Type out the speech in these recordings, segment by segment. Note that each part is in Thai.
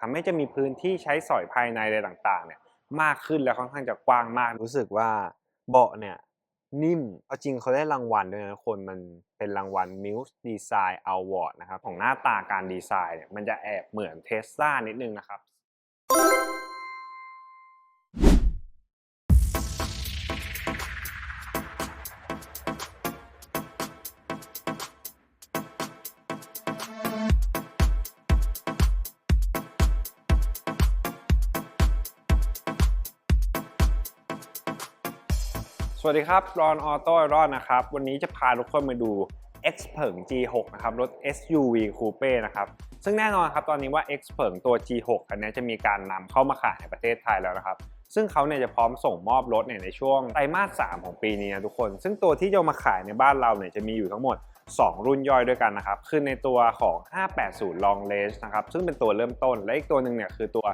ทำให้จะมีพื้นที่ใช้สอยภายในอะไรต่างๆเนี่ยมากขึ้นและค่อนข้างจะกว้างมากรู้สึกว่าเบาะเนี่ยนิ่มเอาจริงเขาได้รางวัลด้วยนะคนมันเป็นรางวัล Muse Design Award นะครับของหน้าตาการดีไซน์เนี่ยมันจะแอบเหมือนเทสซานิดนึงนะครับ วัสดีครับรอนออโต้รอนนะครับ วันนี้จะพาทุกคนมาดู X เผิง G6 นะครับ รถ SUV Coupe นะครับ ซึ่งแน่นอนครับ ตอนนี้ว่า X เผิงตัว G6 คันนี้จะมีการนำเข้ามาขายในประเทศไทยแล้วนะครับ ซึ่งเขาเนี่ยจะพร้อมส่งมอบรถเนี่ยในช่วงไตรมาส 3 ของปีนี้นะทุกคน ซึ่งตัวที่จะมาขายในบ้านเราเนี่ยจะมีอยู่ทั้งหมด 2 รุ่นย่อยด้วยกันนะครับ คือในตัวของ 580 Long Range นะครับ ซึ่งเป็นตัวเริ่มต้น และอีกตัวหนึ่งเนี่ยคือตัว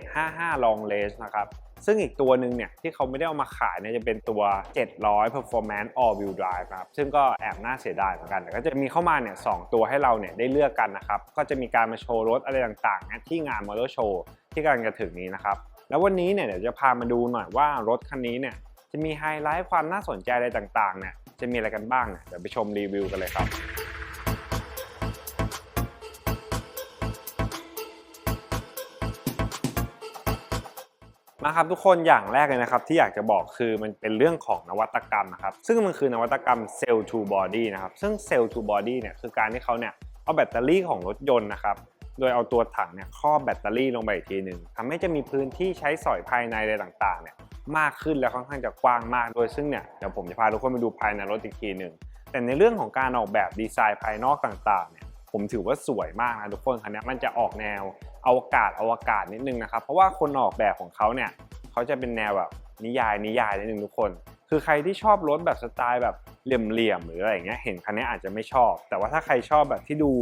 755 Long Range นะครับ ซึ่งอีกตัวหนึ่งเนี่ยที่เขาไม่ได้เอามาขายเนี่ยจะเป็นตัว 700 Performance All Wheel Drive นะครับซึ่งก็แอบน่าเสียดายเหมือนกันแต่ก็จะมีเข้ามาเนี่ยสตัวให้เราเนี่ยได้เลือกกันนะครับก็จะมีการมาโชว์รถอะไรต่างๆนะที่งาน Motor Show ที่กำลังจะถึงนี้นะครับแล้ววันนี้เนี่ยเดี๋ยวจะพามาดูหน่อยว่ารถคันนี้เนี่ยจะมีไฮไลท์ความน่าสนใจอะไรต่างๆเนี่ยจะมีอะไรกันบ้างเนี่ยเดี๋ยวไปชมรีวิวกันเลยครับ มาครับทุกคนอย่างแรกเลยนะครับที่อยากจะบอกคือมันเป็นเรื่องของนวัตกรรมนะครับซึ่งมันคือนวัตกรรม Cell to Body นะครับซึ่ง Cell to Body เนี่ยคือการที่เขาเนี่ยเอาแบตเตอรี่ของรถยนต์นะครับโดยเอาตัวถังเนี่ยครอบแบตเตอรี่ลงไปอีกทีหนึ่งทำให้จะมีพื้นที่ใช้สอยภายในอะไรต่างๆเนี่ยมากขึ้นและค่อนข้างจะกว้างมากโดยซึ่งเนี่ยเดี๋ยวผมจะพาทุกคนไปดูภายในรถอีกทีหนึ่งแต่ในเรื่องของการออกแบบดีไซน์ภายนอกต่างๆเนี่ย ผมถือว่าสวยมากนะทุกคนคันนี้มันจะออกแนวอวกาศอวกาศนิดนึงนะครับ เพราะว่าคนออกแบบของเขาเนี่ยเขาจะเป็นแนวแบบนิยายนิยายนิดนึงทุกคน คือใครที่ชอบรถแบบสไตล์แบบเหลี่ยมๆหรืออะไรอย่างเงี้ยเห็นคันนี้อาจจะไม่ชอบ แต่ว่าถ้าใครชอบแบบที่ดู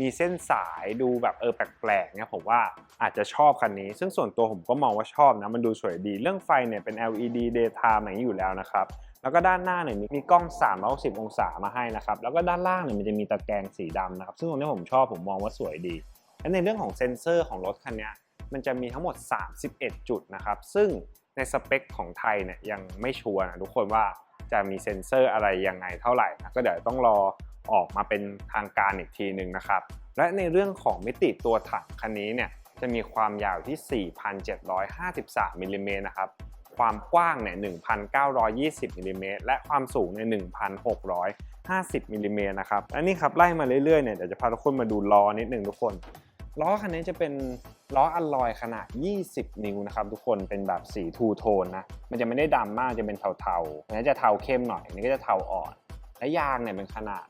มีเส้นสายดูแบบเออแปลกๆเนี่ยผมว่าอาจจะชอบคันนี้ ซึ่งส่วนตัวผมก็มองว่าชอบนะมันดูสวยดี เรื่องไฟเนี่ยเป็น LED daytime อย่างนี้อยู่แล้วนะครับ แล้วก็ด้านหน้าเนี่ยมีกล้อง 360 องศามาให้นะครับ แล้วก็ด้านล่างเนี่ยมันจะมีตะแกรงสีดำนะครับ ซึ่งตรงนี้ผมชอบผมมองว่าสวยดี และในเรื่องของเซ็นเซอร์ของรถคันนี้มันจะมีทั้งหมด 31 จุดนะครับ ซึ่งในสเปคของไทยเนี่ยยังไม่ชัวร์นะทุกคนว่าจะมีเซ็นเซอร์อะไรยังไงเท่าไหร่นะก็เดี๋ยวต้องรอออกมาเป็นทางการอีกทีหนึ่งนะครับ และในเรื่องของมิติตัวถังคันนี้เนี่ยจะมีความยาวที่ 4,753มิลลิเมตรนะครับ ความกว้างเนี่ย1,920มิลลิเมตรและความสูงเนี่ย1,650มิลลิเมตรนะครับและนี่ครับไล่มาเรื่อยๆเนี่ยเดี๋ยวจะพาทุกคนมาดูล้อนิดหนึ่งทุกคนล้อคันนี้จะเป็นล้ออัลลอยขนาด 20 นิ้วนะครับทุกคน เป็นแบบสีทูโทนนะ มันจะไม่ได้ดำมาก จะเป็นเทาๆอันนี้จะเทาเข้มหน่อย อันนี้ก็จะเทาอ่อน และยางเนี่ยเป็นขนาด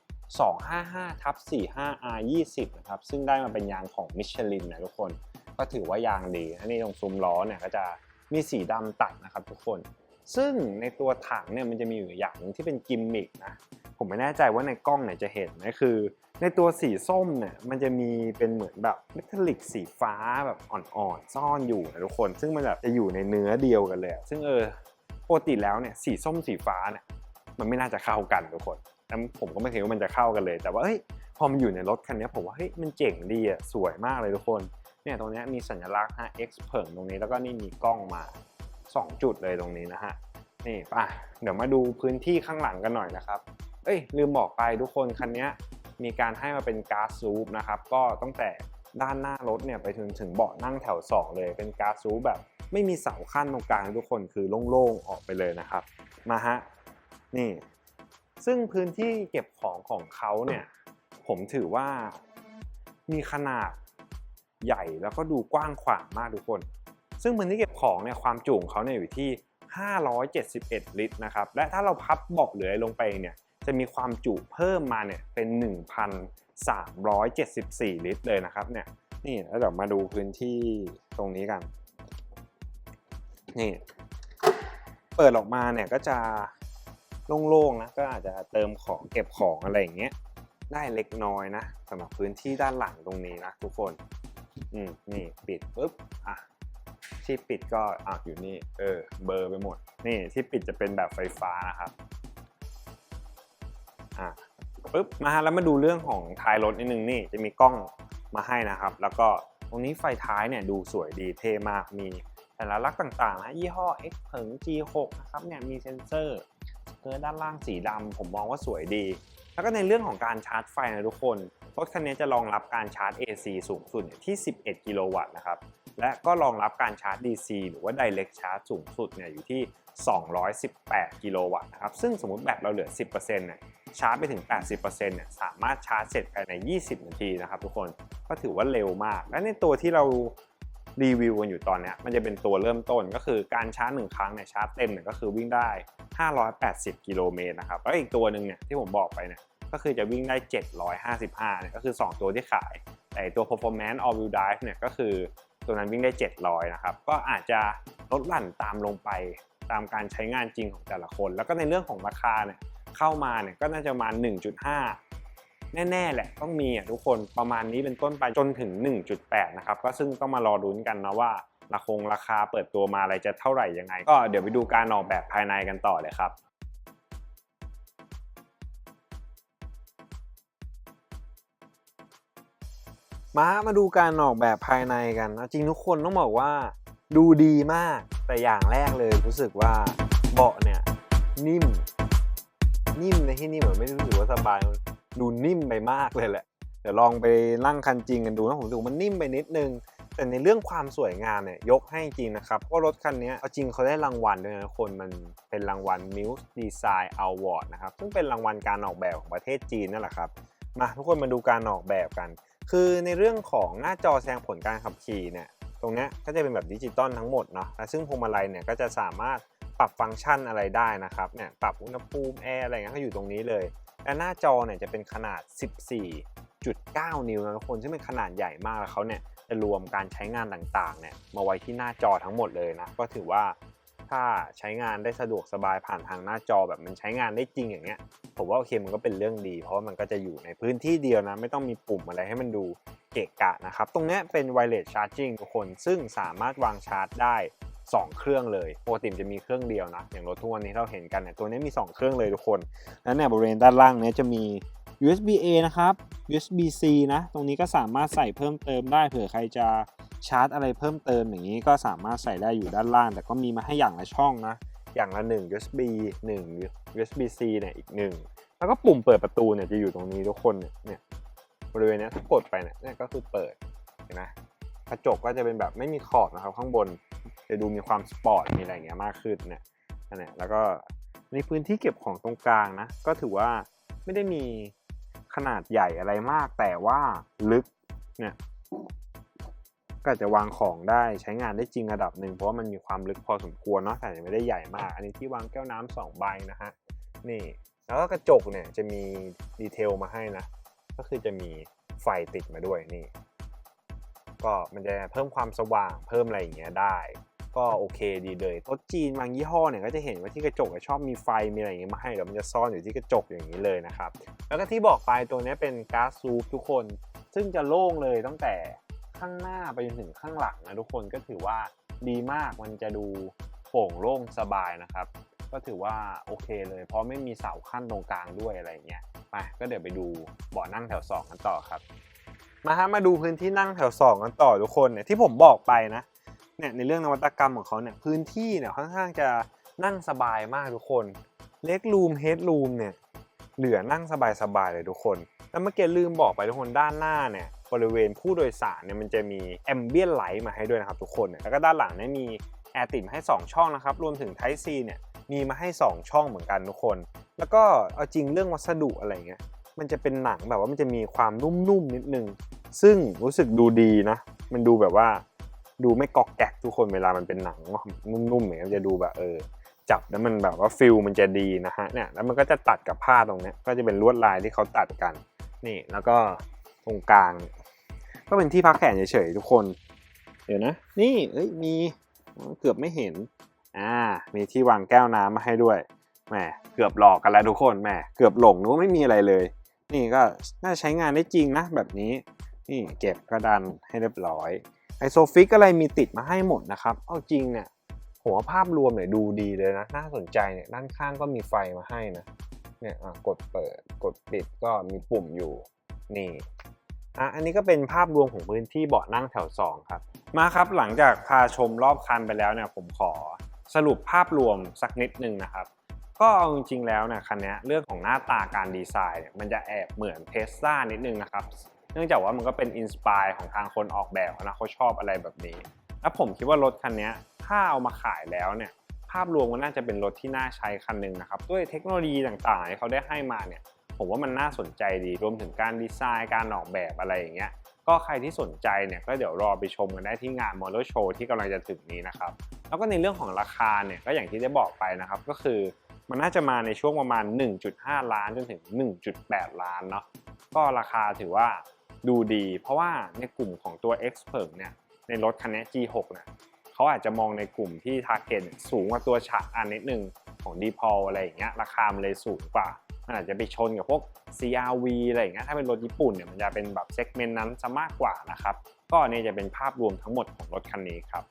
255ทับ45 R 20นะครับ ซึ่งได้มาเป็นยางของมิชลินนะทุกคน ก็ถือว่ายางดี อันนี้ตรงซุ้มล้อเนี่ยก็จะ มีสีดำตัดนะครับทุกคน ซึ่งในตัวถังเนี่ยมันจะมีอยู่อย่างนึงที่เป็นกิมมิกนะ ผมไม่แน่ใจว่าในกล้องเนี่ยจะเห็นไหมคือ ในตัวสีส้มเนี่ยมันจะมีเป็นเหมือนแบบเมทัลลิกสีฟ้าแบบอ่อนๆซ่อนอยู่นะทุกคน ซึ่งมันแบบจะอยู่ในเนื้อเดียวกันเลย ซึ่งเออปกติแล้วเนี่ยสีส้มสีฟ้าเนี่ยมันไม่น่าจะเข้ากันทุกคนแล้วผมก็ไม่คิดว่ามันจะเข้ากันเลย แต่ว่าเฮ้ยพอมันอยู่ในรถคันนี้ผมว่าเฮ้ยมันเจ๋งดีอะสวยมากเลยทุกคน เนี่ยตรงนี้มีสัญลักษณ์ฮะ X เผิงตรงนี้แล้วก็นี่มีกล้องมา 2 จุดเลยตรงนี้นะฮะนี่ป่ะเดี๋ยวมาดูพื้นที่ข้างหลังกันหน่อยนะครับ เอ้ยลืมบอกไปทุกคนคันนี้มีการให้มาเป็นการ์ดซูปนะครับก็ตั้งแต่ด้านหน้ารถเนี่ยไปถึงถึงเบาะนั่งแถว 2 เลย เป็นการ์ดซูปแบบ ไม่มีเสาขั้นตรงกลางทุกคนคือโล่งๆออกไปเลยนะครับมาฮะนี่ซึ่งพื้นที่เก็บของของเขาเนี่ยผมถือว่ามีขนาด ใหญ่แล้วก็ดูกว้างขวางมากทุกคน ซึ่งพื้นที่เก็บของเนี่ยความจุของเขาเนี่ยอยู่ที่ 571 ลิตรนะครับ และถ้าเราพับบาะเหลือลงไปเนี่ยจะมีความจุเพิ่มมาเนี่ยเป็น 1,374 ลิตรเลยนะครับเนี่ยนี่แล้วเดี๋ยวมาดูพื้นที่ตรงนี้กัน นี่ เปิดออกมาเนี่ยก็จะโล่งๆนะก็อาจจะเติมของเก็บของอะไรอย่างเงี้ยได้เล็กน้อยนะสำหรับพื้นที่ด้านหลังตรงนี้นะทุกคน อืมนี่ปิดปุ๊บอะที่ปิดก็อะอยู่นี่ เออ เบอร์ไปหมด นี่ที่ปิดจะเป็นแบบไฟฟ้านะครับอะปุ๊บมาฮะแล้วมาดูเรื่องของท้ายรถนิดนึงนี่จะมีกล้องมาให้นะครับ แล้วก็ตรงนี้ไฟท้ายเนี่ยดูสวยดีเท่มากมีสัญลักษณ์ต่างๆนะยี่ห้อ X เผิง G6 นะครับเนี่ยมีเซ็นเซอร์เกิร์ด้านล่างสีดำผมมองว่าสวยดี แล้วก็ในเรื่องของการชาร์จไฟนะทุกคนรถคันนี้จะรองรับการชาร์จ AC สูงสุดที่ 11 กิโลวัตต์นะครับ และก็รองรับการชาร์จ DC หรือว่า Direct Charge สูงสุดเนี่ยอยู่ที่ 218 กิโลวัตต์นะครับ ซึ่งสมมติแบตเราเหลือ 10%เนี่ยชาร์จไปถึง 80%เนี่ยสามารถชาร์จเสร็จภายใน 20 นาทีนะครับทุกคนก็ถือว่าเร็วมาก และในตัวที่เรา รีวิวกันอยู่ตอนนี้มันจะเป็นตัวเริ่มต้นก็คือการชาร์จหนึ่งครั้งเนี่ยชาร์จเต็มเนี่ยก็คือวิ่งได้ 580 กิโลเมตรนะครับแล้วอีกตัวหนึ่งเนี่ยที่ผมบอกไปเนี่ยก็คือจะวิ่งได้ 755เนี่ยก็คือ 2 ตัวที่ขาย แต่ตัว performance all wheel drive เนี่ยก็คือตัวนั้นวิ่งได้ 700นะครับก็อาจจะลดหลั่นตามลงไปตามการใช้งานจริงของแต่ละคน แล้วก็ในเรื่องของราคาเนี่ยเข้ามาเนี่ยก็น่าจะมา 1.5 แน่ๆแหละต้องมีอะทุกคนประมาณนี้เป็นต้นไปจนถึง 1.8 นะครับ ก็ซึ่งต้องมารอรุ้นกันนะว่าราคงราคาเปิดตัวมาอะไรจะเท่าไหร่ยังไง ก็เดี๋ยวไปดูการออกแบบภายในกันต่อเลยครับมามาดูการออกแบบภายในกันจริงทุกคนต้องบอกว่าดูดีมากแต่อย่างแรกเลยรู้สึกว่าเบาะเนี่ยนิ่ม นิ่มในที่นี่เหมือนไม่รู้สึกว่าสบาย ดูนิ่มไปมากเลยแหละ เดี๋ยวลองไปนั่งคันจริงกันดูนะผมรู้สึกว่ามันนิ่มไปนิดนึง แต่ในเรื่องความสวยงามเนี่ยยกให้จริงนะครับ เพราะรถคันนี้เอาจริงเขาได้รางวัลด้วยนะคนมันเป็นรางวัล Muse Design Award นะครับ ซึ่งเป็นรางวัลการออกแบบของประเทศจีนนั่นแหละครับมาทุกคนมาดูการออกแบบกัน คือในเรื่องของหน้าจอแสดงผลการขับขี่เนี่ยตรงนี้ก็จะเป็นแบบดิจิตอลทั้งหมดเนาะซึ่งพวงมาลัยเนี่ยก็จะสามารถปรับฟังก์ชันอะไรได้นะครับ เนี่ยปรับอุณหภูมิแอร์อะไรเงี้ยก็อยู่ตรงนี้เลย และหน้าจอเนี่ยจะเป็นขนาด 14.9 นิ้วนะทุกคน ซึ่งเป็นขนาดใหญ่มากแล้วเขาเนี่ยจะรวมการใช้งานต่างๆเนี่ยมาไว้ที่หน้าจอทั้งหมดเลยนะ ก็ถือว่าถ้าใช้งานได้สะดวกสบายผ่านทางหน้าจอแบบมันใช้งานได้จริงอย่างเงี้ย ผมว่าโอเคมันก็เป็นเรื่องดี เพราะามันก็จะอยู่ในพื้นที่เดียวนะ ไม่ต้องมีปุ่มอะไรให้มันดูเกะกะนะครับ ตรงนี้เป็น wireless charging ทุกคนซึ่งสามารถวางชาร์จได้ 2 เครื่องเลยปกติมจะมีเครื่องเดียวนะ อย่างรถทุกวันนี้เราเห็นกันเนี่ยตัวนี้มี 2 เครื่องเลยทุกคนแล้วเนี่ยบริเวณด้านล่างเนี้ยจะมี USB A นะครับ USB C นะ ตรงนี้ก็สามารถใส่เพิ่มเติมได้เผื่อใครจะชาร์จอะไรเพิ่มเติมอย่างนี้ก็สามารถใส่ได้อยู่ด้านล่าง แต่ก็มีมาให้อย่างละช่องนะ อย่างละ 1 USB 1 USB C เนี่ยอีก 1 แล้วก็ปุ่มเปิดประตูเนี่ยจะอยู่ตรงนี้ทุกคนเนี่ยบริเวณนี้ถ้ากดไปเนี่ยก็คือเปิดเห็นไหมกระจกก็จะเป็นแบบไม่มีขอบนะครับข้างบน จะดูมีความสปอร์ตมีอะไรเงี้ยมากขึ้นเนี่ยนั่นแหละแล้วก็ในพื้นที่เก็บของตรงกลางนะ ก็ถือว่าไม่ได้มีขนาดใหญ่อะไรมาก แต่ว่าลึกเนี่ยก็จจะวางของได้ใช้งานได้จริงระดับหนึ่งเพราะว่ามันมีความลึกพอสมควรเนาะแต่ยังไม่ได้ใหญ่มาก อันนี้ที่วางแก้วน้ำสองใบนะฮะนี่ แล้วก็กระจกเนี่ยจะมีดีเทลมาให้นะ ก็คือจะมีไฟติดมาด้วยนี่ ก็มันจะเพิ่มความสว่างเพิ่มอะไรอย่างเงี้ยได้ ก็โอเคดีเลยรถจีนบางยี่ห้อเนี่ยก็จะเห็นว่าที่กระจกชอบมีไฟมีอะไรอย่างเงี้ยมาให้เดี๋ยวมันจะซ่อนอยู่ที่กระจกอย่างนี้เลยนะครับแล้วก็ที่บอกไปตัวนี้เป็นก๊าซซูปทุกคน ซึ่งจะโล่งเลยตั้งแต่ข้างหน้าไปจนถึงข้างหลังนะทุกคนก็ถือว่าดีมากมันจะดูโปร่งโล่งสบายนะครับ ก็ถือว่าโอเคเลย เพราะไม่มีเสาขั้นตรงกลางด้วยอะไรอย่างเงี้ยไปก็เดี๋ยวไปดูเบาะนั่งแถว2กันต่อครับ มาฮะมาดูพื้นที่นั่งแถว2กันต่อทุกคนเนี่ยที่ผมบอกไปนะเนี่ยในเรื่องนวัตกรรมของเขาเนี่ยพื้นที่เนี่ยค่อนข้างจะนั่งสบายมากทุกคนเล็กรูมเฮดรูมเนี่ยเหลือนั่งสบายๆเลยทุกคน แล้วเมื่อกี้ลืมบอกไปทุกคนด้านหน้าเนี่ยบริเวณผู้โดยสารเนี่ยมันจะมีแอมเบียนไลท์มาให้ด้วยนะครับทุกคนนแล้วก็ด้านหลังเนี่ยมีแอร์ติดมาให้ 2 ช่องนะครับ รวมถึง Type C เนี่ยมีมาให้ 2 ช่องเหมือนกันทุกคน แล้วก็เอาจริงเรื่องวัสดุอะไรเงี้ย มันจะเป็นหนังแบบว่ามันจะมีความนุ่มๆนิดนึง ซึ่งรู้สึกดูดีนะ มันดูแบบว่าดูไม่กอกแกกทุกคนเวลามันเป็นหนังนุ่มๆอย่างเงี้ยจะดูแบบเออจับแล้วมันแบบว่าฟิลมันจะดีนะฮะเนี่ยแล้วมันก็จะตัดกับผ้าตรงเนี้ยก็จะเป็นลวดลายที่เขาตัดกัน นี่แล้วก็ตรงกลาง ก็เป็นที่พักแขนเฉยๆทุกคน เดี๋ยวนะ นี่เอ้ยมีเกือบไม่เห็นอ่ามีที่วางแก้วน้ำมาให้ด้วยแหมเกือบหลอกกันแล้วทุกคนแหมเกือบหลงนึกว่าไม่มีอะไรเลย นี่ก็น่าใช้งานได้จริงนะแบบนี้ นี่เก็บกระดานให้เรียบร้อยไอโซฟิกอะไรมีติดมาให้หมดนะครับ เอาจริงเนี่ยหัวภาพรวมเนี่ยดูดีเลยนะ น่าสนใจเนี่ยด้านข้างก็มีไฟมาให้นะ เนี่ยกดเปิดกดปิดก็มีปุ่มอยู่ นี่อะอันนี้ก็เป็นภาพรวมของพื้นที่เบาะนั่งแถว 2 ครับ มาครับหลังจากพาชมรอบคันไปแล้วเนี่ยผมขอสรุปภาพรวมสักนิดนึงนะครับ ก็เอาจริงๆแล้วเนี่ยคันนี้เรื่องของหน้าตาการดีไซน์เนี่ยมันจะแอบเหมือนเทสลานิดนึงนะครับ เนื่องจากว่ามันก็เป็นอินสปายของทางคนออกแบบนะเขาชอบอะไรแบบนี้ แล้วผมคิดว่ารถคันนี้ถ้าเอามาขายแล้วเนี่ยภาพรวมมันน่าจะเป็นรถที่น่าใช้คันหนึ่งนะครับด้วยเทคโนโลยีต่างๆที่เขาได้ให้มาเนี่ยผมว่ามันน่าสนใจดีรวมถึงการดีไซน์การออกแบบอะไรอย่างเงี้ยก็ใครที่สนใจเนี่ยก็เดี๋ยวรอไปชมกันได้ที่งานมอเตอร์โชว์ที่กำลังจะถึงนี้นะครับแล้วก็ในเรื่องของราคาเนี่ยก็อย่างที่ได้บอกไปนะครับก็คือมันน่าจะมาในช่วงประมาณ 1.5 ล้านจนถึง 1.8 ล้านเนาะก็ราคาถือว่า ดูดี เพราะว่าในกลุ่มของตัว x p e r t เนี่ยในรถคันนี้ G6 เนี่ยเขาอาจจะมองในกลุ่มที่ Target เนี่ยสูงกว่าตัวฉากอันนิดนึงของ d p o l อะไรอย่างเงี้ยราคามันเลยสูงกว่ามันอาจจะไปชนกับพวก CRV อะไรอย่างเงี้ยถ้าเป็นรถญี่ปุ่นเนี่ยมันจะเป็นแบบเซกเมนต์นั้นซะมากกว่านะครับก็อันนี่จะเป็นภาพรวมทั้งหมดของรถคันนี้ครับ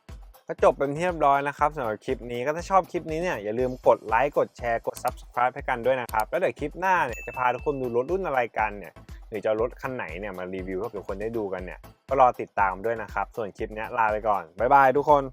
ก็จบเป็นที่เรียบร้อยนะครับสำหรับคลิปนี้ก็ถ้าชอบคลิปนี้เนี่ยอย่าลืมกดไลค์กดแชร์กด Subscribe ให้กันด้วยนะครับ แล้วเดี๋ยวคลิปหน้าเนี่ยจะพาทุกคนดูรถรุ่นอะไรกันเนี่ย หรือจะรถคันไหนเนี่ยมารีวิวให้ทุกคนได้ดูกันเนี่ยก็รอติดตามด้วยนะครับ ส่วนคลิปนี้ลาไปก่อนบ๊ายบายทุกคน